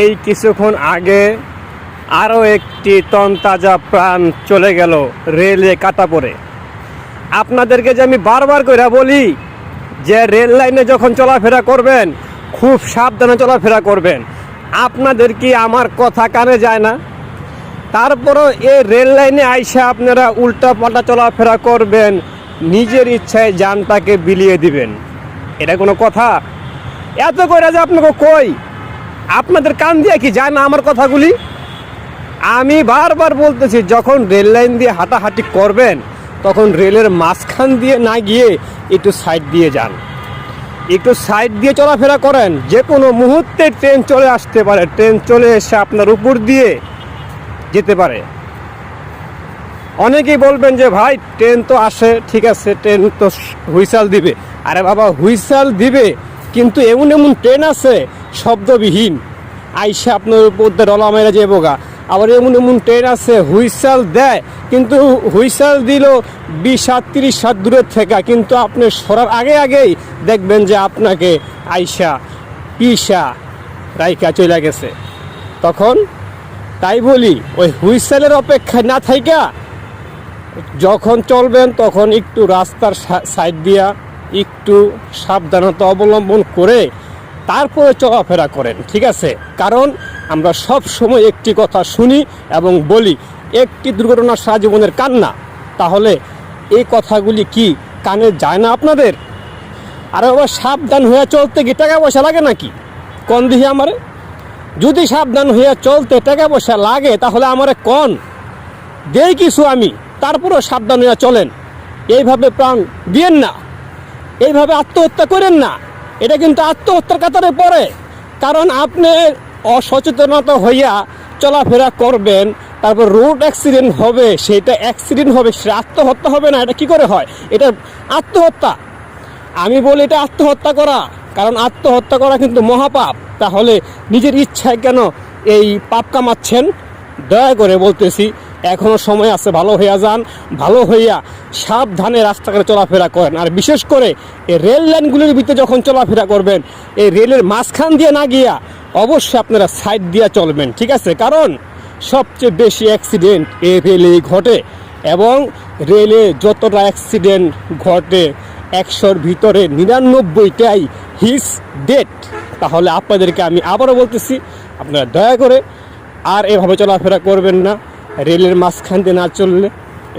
এই কিছুক্ষণ আগে আরও একটি তনতাজা প্রাণ চলে গেল রেলে কাটা পড়ে। আপনাদেরকে যে আমি বারবার করে বলি যে রেল লাইনে যখন চলাফেরা করবেন, খুব সাবধানে চলাফেরা করবেন। আপনাদের কি আমার কথা কানে যায় না? তারপরও এই রেল লাইনে আইসা আপনারা উল্টা পাল্টা চলাফেরা করবেন, নিজের ইচ্ছায় যানটাকে বিলিয়ে দিবেন। এটা কোনো কথা? এত করে যে আপনাকে কই? আপনাদের কান দিয়ে কি যায় না আমার কথাগুলি? আমি বারবার বলতেছি, যখন রেল লাইন দিয়ে হাঁটাহাঁটি করবেন, তখন রেলের মাঝখান দিয়ে না গিয়ে একটু সাইড দিয়ে যান। একটু সাইড দিয়ে চলাফেরা করেন। যে কোনো মুহূর্তে ট্রেন চলে আসতে পারে। ট্রেন চলে এসে আপনার উপর দিয়ে যেতে পারে। অনেকেই বলবেন যে, ভাই, ট্রেন তো আসে, ঠিক আছে, ট্রেন তো হুইসাল দিবে। আরে বাবা, হুইসাল দিবে কিন্তু এমন এমন ট্রেন আছে, শব্দবিহীন। আইসা আপনার উপর ডলা মেরে যে বোগা আবার এমন এমন ট্রেন আছে, হুইসাল দেয়, কিন্তু হুইসাল দিল বিশ সাত তিরিশ সাত দূরের থেকে। কিন্তু আপনি সরার আগে আগেই দেখবেন যে আপনাকে আইসা, পিসা রাইকা চলে গেছে। তখন তাই বলি, ওই হুইসেলের অপেক্ষায় না থাইকা, যখন চলবেন তখন একটু রাস্তার সাইড দিয়া একটু সাবধানতা অবলম্বন করে তারপরে চলাফেরা করেন, ঠিক আছে? কারণ আমরা সব সময় একটি কথা শুনি এবং বলি, একটি দুর্ঘটনা সারা জীবনের কান্না। তাহলে এই কথাগুলি কি কানে যায় না আপনাদের? আর আবার সাবধান হয়ে চলতে কি টাকা পয়সা লাগে নাকি? কন দিহি আমারে? যদি সাবধান হইয়া চলতে টাকা পয়সা লাগে, তাহলে আমারে কন? দেই কিছু আমি, তারপরেও সাবধান হইয়া চলেন। এইভাবে প্রাণ দিয়েন না। এইভাবে আত্মহত্যা করেন না। এটা কিন্তু আত্মহত্যার কাতারে পড়ে। কারণ আপনি অসচেতনতা হইয়া চলাফেরা করবেন, তারপর রোড অ্যাক্সিডেন্ট হবে, সেটা অ্যাক্সিডেন্ট হবে, সে আত্মহত্যা হবে না, এটা কি করে হয়? এটা আত্মহত্যা। আমি বলি এটা আত্মহত্যা করা, কারণ আত্মহত্যা করা কিন্তু মহাপাপ। তাহলে নিজের ইচ্ছায় কেন এই পাপ কামাচ্ছেন? দয়া করে বলতেছি এখনও সময় আছে, ভালো হইয়া যান, ভালো হইয়া সাবধানে রাস্তাঘাটে চলাফেরা করেন। আর বিশেষ করে এই রেল লাইনগুলির ভিতরে যখন চলাফেরা করবেন, এই রেলের মাঝখান দিয়ে না গিয়া অবশ্যই আপনারা সাইড দিয়ে চলবেন, ঠিক আছে? কারণ সবচেয়ে বেশি অ্যাক্সিডেন্ট এই রেলেই ঘটে এবং রেলে যতটা অ্যাক্সিডেন্ট ঘটে, একশোর ভিতরে নিরানব্বইটাই হিস ডেট তাহলে আপনাদেরকে আমি আবারও বলতেছি, আপনারা দয়া করে আর এভাবে চলাফেরা করবেন না। রেলের মাঝখান দিয়ে না চললে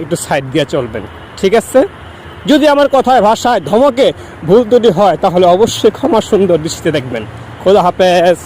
একটু সাইড দিয়ে চলবেন, ঠিক আছে? যদি আমার কথায় ভাষায় ধমকে ভুল ত্রুটি হয়, তাহলে অবশ্যই ক্ষমা সুন্দর দৃষ্টিতে দেখবেন। খোদা হাফেজ।